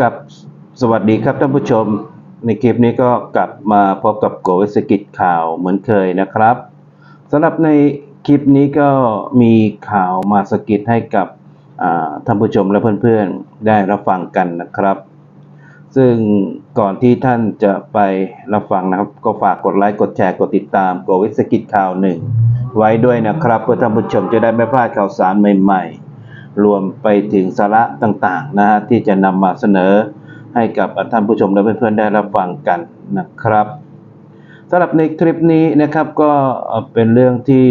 กับสวัสดีครับท่านผู้ชม ในคลิปนี้ก็กลับมาพบกับโกวิสกิจข่าวเหมือนเคยนะครับสำหรับในคลิปนี้ก็มีข่าวมาสกิดให้กับท่านผู้ชมและเพื่อนๆได้รับฟังกันนะครับ ซึ่งก่อนที่ท่านจะไปรับฟังนะครับ ก็ฝากกดไลค์กดแชร์กดติดตามโกวิสกิจข่าวหนึ่งไว้ด้วยนะครับเพื่อท่านผู้ชมจะได้ไม่พลาดข่าวสารใหม่ ๆ รวมไปถึงสาระต่างๆนะฮะที่จะนำมาเสนอให้กับท่านผู้ชมและเพื่อนๆได้รับฟังกันนะครับสำหรับในคลิปนี้นะครับก็เป็นเรื่องที่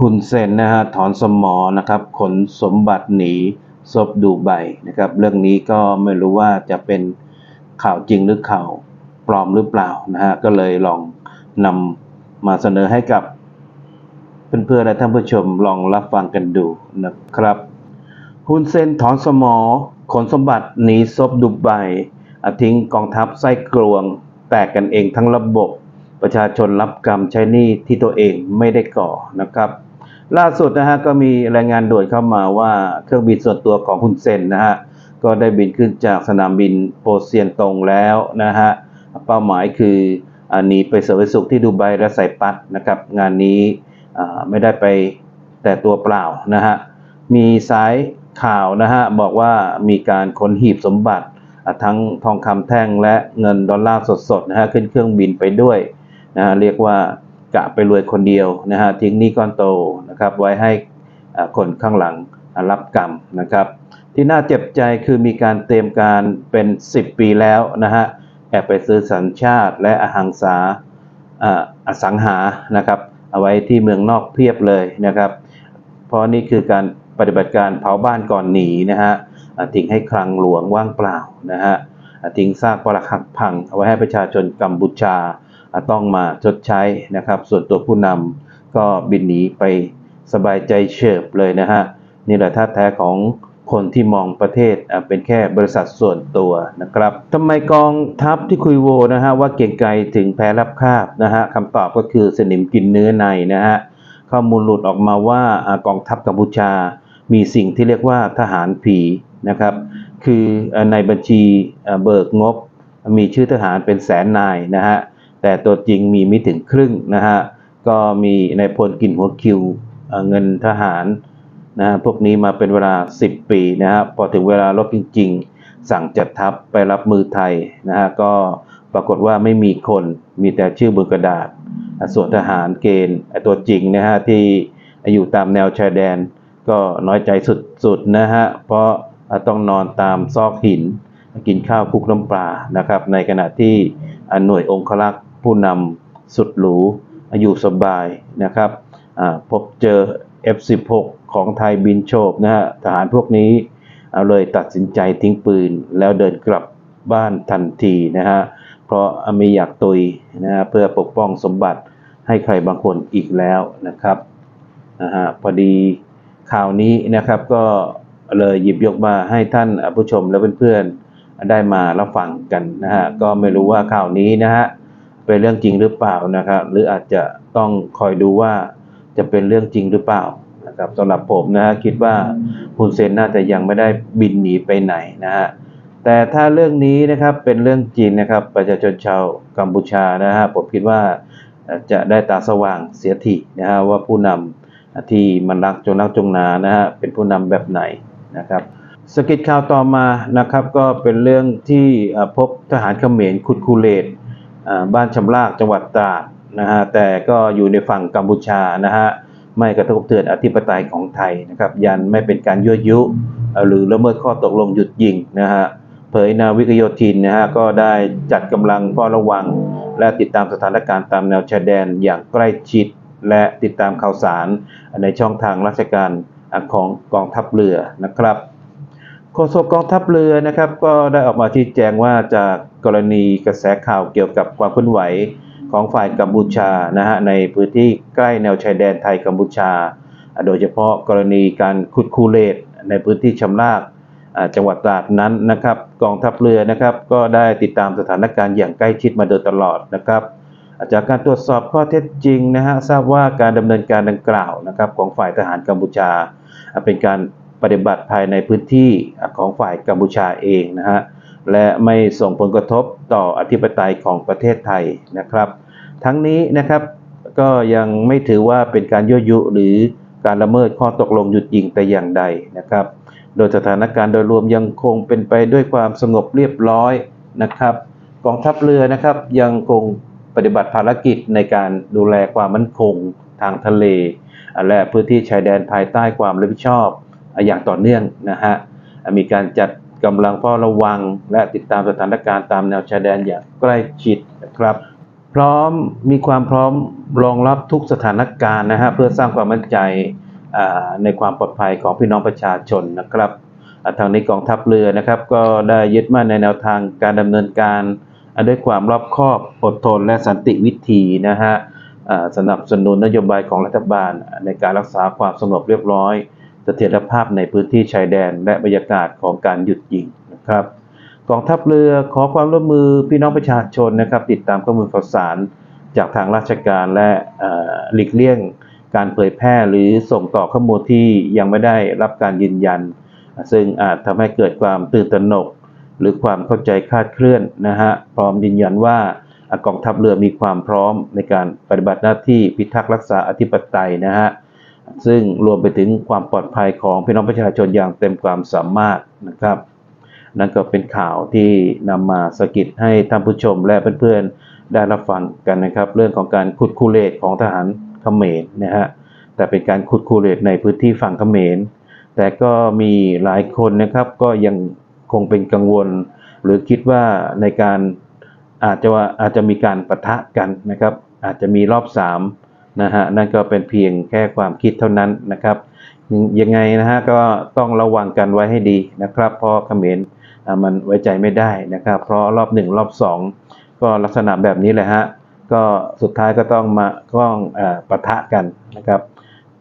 ฮุนเซนนะฮะถอนสมอนะครับขนสมบัติหนีซบดูไบนะครับเรื่องนี้ก็ไม่รู้ว่าจะเป็นข่าวจริงหรือข่าวปลอมหรือเปล่านะฮะก็เลยลองนำมาเสนอให้กับ เพื่อนๆและท่านผู้ชมลองรับฟังกันดูนะครับฮุนเซนถอนสมอ ขนสมบัติหนีซบดุไบอทิ้งกองทัพไส้กลวง แตกกันเองทั้งระบบ ประชาชนรับกรรมใช้หนี้ที่ตัวเองไม่ได้ก่อนะครับล่าสุดนะฮะก็มีรายงานด่วนเข้ามาว่าเครื่องบินส่วนตัวของฮุนเซนนะฮะก็ได้บินขึ้นจากสนามบินโปเซียนตงแล้วนะฮะเป้าหมายคืออาหนีไปเสวยสุขที่ดูไบและไซปัสนะครับ งานนี้ ไม่ได้ไปแต่ตัวเปล่านะฮะมีสายข่าวนะฮะบอกว่ามีการขนหีบสมบัติทั้งทองคำแท่งและเงินดอลลาร์สดๆนะฮะขึ้นเครื่องบินไปด้วยนะฮะเรียกว่ากะไปรวยคนเดียวนะฮะทิ้งนี้ก้อนโตนะครับไว้ให้คนข้างหลังรับกรรมนะครับ ที่น่าเจ็บใจคือมีการเตรียมการเป็น 10 ปีแล้วนะฮะแอบไปซื้อสัญชาติและอหังสาอ่าอสังหานะครับ เอาไว้ที่เมืองนอกเพียบเลยนะครับ เพราะนี่คือการปฏิบัติการเผาบ้านก่อนหนีนะฮะทิ้งให้คลังหลวงว่างเปล่านะฮะทิ้งซากปรักหักพัง เอาไว้ให้ประชาชนกัมพูชาอ่าต้องมาชดใช้นะครับ ส่วนตัวผู้นำก็บินหนีไปสบายใจเฉิบเลยนะฮะนี่แหละท่าแท้ของ คนที่มองประเทศเป็นแค่บริษัทส่วนตัวนะครับทำไมกองทัพที่คุยโวนะฮะว่าเก่งไกลถึงแพ้รับคาบนะฮะคำตอบก็คือสนิมกินเนื้อในนะฮะข้อมูลหลุดออกมาว่ากองทัพกัมพูชา มีสิ่งที่เรียกว่าทหารผีนะครับ คือในบัญชีเบิกงบ มีชื่อทหารเป็นแสนนายนะฮะแต่ตัวจริงมีไม่ถึงครึ่งนะฮะก็มีนายพลกินหัวคิวเงินทหาร นะพวกนี้มาเป็นเวลา 10 ปีนะฮะพอถึงเวลารบจริง ๆ สั่งจัดทัพไปรับมือไทยนะฮะก็ปรากฏว่าไม่มีคนมีแต่ชื่อบนกระดาษ ส่วนทหารเกณฑ์ตัวจริงนะฮะที่อยู่ตามแนวชายแดน ก็น้อยใจสุดๆนะฮะเพราะต้องนอนตามซอกหิน กินข้าวคุกน้ำปลานะครับ ในขณะที่หน่วยองครักษ์ผู้นำสุดหรูอยู่สบายนะครับพบเจอ F16 ของไทยบินโฉบนะฮะทหารพวกนี้เอาเลยตัดสินใจทิ้งปืนแล้วเดินกลับบ้านทันทีนะฮะเพราะไม่อยากตุยนะฮะเพื่อปกป้องสมบัติให้ใครบางคนอีกแล้วนะครับนะฮะพอดีข่าวนี้นะครับก็เลยหยิบยกมาให้ท่านผู้ชมและเพื่อนๆได้มารับฟังกันนะฮะก็ไม่รู้ว่าข่าวนี้นะฮะเป็นเรื่องจริงหรือเปล่านะครับหรืออาจจะต้องคอยดูว่า จะเป็นเรื่องจริงหรือเปล่านะครับสำหรับผมนะฮะคิดว่าฮุนเซนน่าจะยังไม่ได้บินหนีไปไหนนะฮะแต่ถ้าเรื่องนี้นะครับเป็นเรื่องจริงนะครับ ประชาชนชาวกัมพูชานะฮะผมคิดว่าจะได้ตาสว่างเสียทีนะฮะว่าผู้นำที่มันรักจงรักจงนานะฮะเป็นผู้นำแบบไหนนะครับสกิดข่าวต่อมานะครับก็เป็นเรื่องที่พบทหารเขมรคุดคูเลตบ้านชำรากจังหวัดตราด นะฮะแต่ก็อยู่ในฝั่งกัมพูชานะฮะไม่กระทบเทือนอธิปไตยของไทยนะครับ ยันไม่เป็นการยั่วยุ หรือละเมิดข้อตกลงหยุดยิงนะฮะเผยนาวิกโยธินนะฮะก็ได้จัดกำลังเฝ้าระวัง และติดตามสถานการณ์ตามแนวชายแดนอย่างใกล้ชิด และติดตามข่าวสารในช่องทางราชการของกองทัพเรือนะครับโฆษกกองทัพเรือนะครับ ก็ได้ออกมาชี้แจงว่าจากกรณีกระแสข่าวเกี่ยวกับความเคลื่อนไหว ของฝ่ายกัมพูชานะฮะในพื้นที่ใกล้แนวชายแดนไทยกัมพูชา โดยเฉพาะกรณีการขุดคูเลตในพื้นที่ชำรากจังหวัดตราดนั้นนะครับกองทัพเรือนะครับก็ได้ติดตามสถานการณ์อย่างใกล้ชิดมาโดยตลอดนะครับอาจากการตรวจสอบข้อเท็จจริงนะฮะทราบว่าการดำเนินการดังกล่าวนะครับของฝ่ายทหารกัมพูชา เป็นการปฏิบัติภายในพื้นที่ของฝ่ายกัมพูชาเองนะฮะ และไม่ส่งผลกระทบต่ออธิปไตยของประเทศไทยนะครับ ทั้งนี้นะครับก็ยังไม่ถือว่าเป็นการยั่วยุหรือการละเมิดข้อตกลงหยุดยิงแต่อย่างใดนะครับ โดยสถานการณ์โดยรวมยังคงเป็นไปด้วยความสงบเรียบร้อยนะครับ กองทัพเรือนะครับยังคงปฏิบัติภารกิจในการดูแลความมั่นคงทางทะเล และพื้นที่ชายแดนภายใต้ความรับผิดชอบอย่างต่อเนื่องนะฮะมีการจัด กำลังเฝ้าระวัง และติดตามสถานการณ์ตามแนวชายแดนอย่างใกล้ชิดนะครับ พร้อมมีความพร้อมรองรับทุกสถานการณ์นะฮะเพื่อสร้างความมั่นใจในความปลอดภัยของพี่น้องประชาชนนะครับทางนี้กองทัพเรือนะครับก็ได้ยึดมั่นในแนวทางการดำเนินการด้วยความรอบคอบอดทนและสันติวิธีนะฮะสนับสนุนนโยบายของรัฐบาลในการรักษาความสงบเรียบร้อย สถียรภาพในพื้นที่ชายแดนและบรรยากาศของการหยุดยิงนะครับกองทัพเรือขอความร่วมมือพี่น้องประชาชนนะครับ ติดตามข้อมูลข่าวสารจากทางราชการและหลีกเลี่ยงการเผยแพร่หรือส่งต่อข้อมูลที่ยังไม่ได้รับการยืนยัน ซึ่งอาจทำให้เกิดความตื่นตระหนก หรือความเข้าใจคลาดเคลื่อนนะฮะพร้อมยืนยันว่ากองทัพเรือมีความพร้อมในการปฏิบัติหน้าที่พิทักษ์รักษาอธิปไตยนะฮะ ซึ่งรวมไปถึงความปลอดภัยของพี่น้องประชาชนอย่างเต็มความสามารถนะครับ นั่นก็เป็นข่าวที่นำมาสกิดให้ท่านผู้ชมและเพื่อนๆได้รับฟังกันนะครับ เรื่องของการขุดคูเลตของทหารเขมรนะฮะแต่เป็นการขุดคูเลตในพื้นที่ฝั่งเขมร แต่ก็มีหลายคนนะครับก็ยังคงเป็นกังวล หรือคิดว่าในการอาจจะว่าอาจจะมีการปะทะกันนะครับ อาจจะมีรอบสาม นะฮะนั่นก็เป็นเพียงแค่ความคิดเท่านั้นนะครับ ยังไงนะฮะก็ต้องระวังกันไว้ให้ดีนะครับ เพราะเขมรมันไว้ใจไม่ได้นะครับ เพราะรอบหนึ่งรอบสองก็ลักษณะแบบนี้แหละฮะก็สุดท้ายก็ต้องมาต้องอ่อปะทะกันนะครับ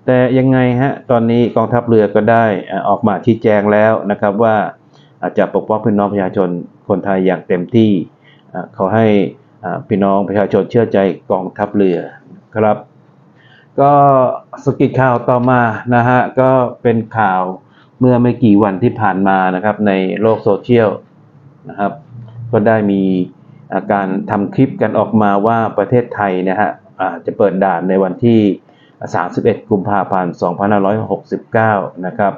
แต่ยังไงฮะตอนนี้กองทัพเรือก็ได้ออกมาชี้แจงแล้วนะครับว่าอาจจะปกป้องพี่น้องประชาชนคนไทยอย่างเต็มที่เขาให้พี่น้องประชาชนเชื่อใจกองทัพเรือครับ ก็สกิดข่าวต่อมานะฮะก็เป็นข่าวเมื่อไม่กี่วันที่ผ่านมานะครับ ในโลกโซเชียลนะครับ ก็ได้มีอาการทำคลิปกันออกมาว่าประเทศไทยนะฮะจะเปิดด่านในวันที่ 31 กุมภาพันธ์ 2569 นะครับ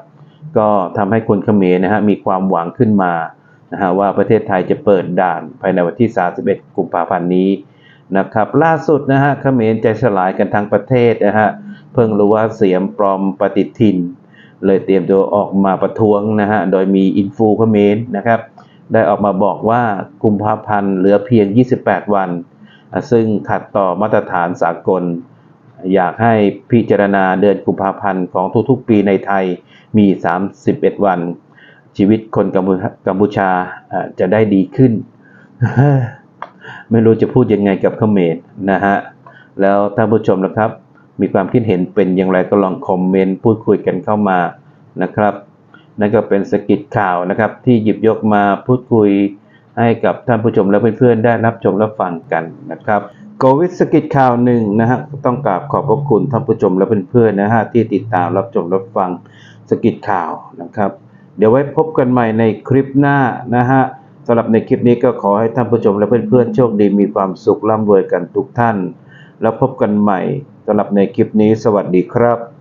ก็ทำให้คนเขมรนะฮะมีความหวังขึ้นมานะฮะว่าประเทศไทยจะเปิดด่านภายในวันที่ 31 กุมภาพันธ์นี้ นะครับ ล่าสุดนะฮะเขมรใจสลายกันทั้งประเทศนะฮะเพิ่งรู้ว่าเสียมปลอมปฏิทิน เลยเตรียมตัวออกมาประท้วงนะฮะโดยมีอินฟูเขมรนะครับ ได้ออกมาบอกว่ากุมภาพันธ์เหลือเพียง 28 วันอะซึ่งขัดต่อมาตรฐานสากล อยากให้พิจารณาเดือนกุมภาพันธ์ของทุกๆ ปีในไทยมี 31 วันชีวิตคนกัมพูชาจะได้ดีขึ้น ไม่รู้จะพูดยังไงกับเขมรนะฮะ แล้วท่านผู้ชมนะครับ มีความคิดเห็นเป็นอย่างไรก็ลองคอมเมนต์พูดคุยกันเข้ามานะครับ นั่นก็เป็นสกิดข่าวนะครับ ที่หยิบยกมาพูดคุยให้กับท่านผู้ชมและเพื่อนๆได้รับชมรับฟังกันนะครับโควิดสกิดข่าวหนึ่งนะฮะต้องกราบขอบพระคุณท่านผู้ชมและเพื่อนๆนะฮะที่ติดตามรับชมรับฟังสกิดข่าวนะครับ เดี๋ยวไว้พบกันใหม่ในคลิปหน้านะฮะ สำหรับในคลิปนี้ก็ขอให้ท่านผู้ชมและเพื่อนๆโชคดีมีความสุขร่ำรวยกันทุกท่าน แล้วพบกันใหม่สำหรับในคลิปนี้สวัสดีครับ